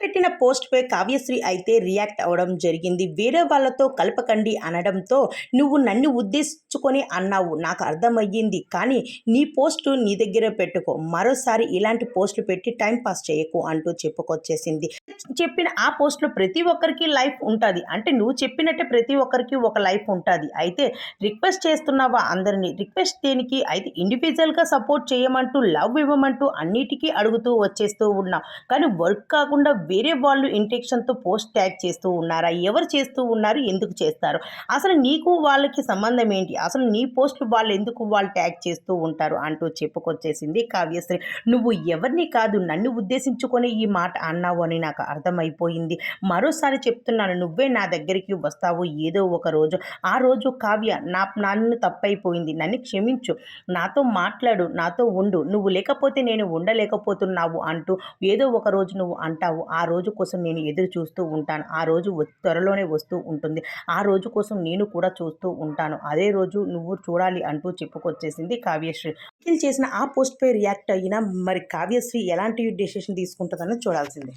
పెట్టిన పోస్ట్పై కావ్యశ్రీ అయితే రియాక్ట్ అవ్వడం జరిగింది. వేరే వాళ్ళతో కలపకండి అనడంతో నువ్వు నన్ను ఉద్దేశించుకొని అన్నావు నాకు అర్థమయ్యింది. కానీ నీ పోస్టు నీ దగ్గర పెట్టుకో మరోసారి ఇలాంటి పోస్టులు పెట్టి టైం పాస్ చేయకు అంటూ చెప్పుకొచ్చేసింది. చెప్పిన ఆ పోస్ట్లో ప్రతి ఒక్కరికి లైఫ్ ఉంటుంది. అంటే నువ్వు చెప్పినట్టే ప్రతి ఒక్కరికి ఒక లైఫ్ ఉంటుంది. అయితే రిక్వెస్ట్ చేస్తున్నావా అందరినీ? రిక్వెస్ట్ దేనికి? అయితే ఇండివిజువల్గా సపోర్ట్ చేయమంటూ లవ్ ఇవ్వమంటూ అన్నిటికీ అడుగుతూ వచ్చేస్తూ ఉన్నావు. కానీ వర్క్ కాకుండా వేరే వాళ్ళు ఇంటెక్షన్తో పోస్ట్ ట్యాగ్ చేస్తూ ఉన్నారా? ఎవరు చేస్తూ ఉన్నారు? ఎందుకు చేస్తారు? అసలు నీకు వాళ్ళకి సంబంధం ఏంటి? అసలు నీ పోస్టులు వాళ్ళు ఎందుకు వాళ్ళు ట్యాగ్ చేస్తూ ఉంటారు? అంటూ చెప్పుకొచ్చేసింది కావ్యశ్రీ. నువ్వు ఎవరిని కాదు నన్ను ఉద్దేశించుకొని ఈ మాట అన్నావు అని నాకు అర్థమైపోయింది. మరోసారి చెప్తున్నాను నువ్వే నా దగ్గరికి వస్తావు ఏదో ఒక రోజు. ఆ రోజు కావ్య నా నన్ను తప్పైపోయింది. నన్ను క్షమించు. నాతో మాట్లాడు నాతో ఉండు. నువ్వు లేకపోతే నేను ఉండలేకపోతున్నావు అంటూ ఏదో ఒక రోజు నువ్వు అంటావు. ఆ ఆ రోజు కోసం నేను ఎదురు చూస్తూ ఉంటాను. ఆ రోజు వ- త్వరలోనే వస్తూ ఉంటుంది. ఆ రోజు కోసం నేను కూడా చూస్తూ ఉంటాను. అదే రోజు నువ్వు చూడాలి అంటూ చెప్పుకొచ్చేసింది కావ్యశ్రీ. నిఖిల్ చేసిన ఆ పోస్ట్ పై రియాక్ట్ అయిన మరి కావ్యశ్రీ ఎలాంటి డెసిషన్ తీసుకుంటుందని చూడాల్సిందే.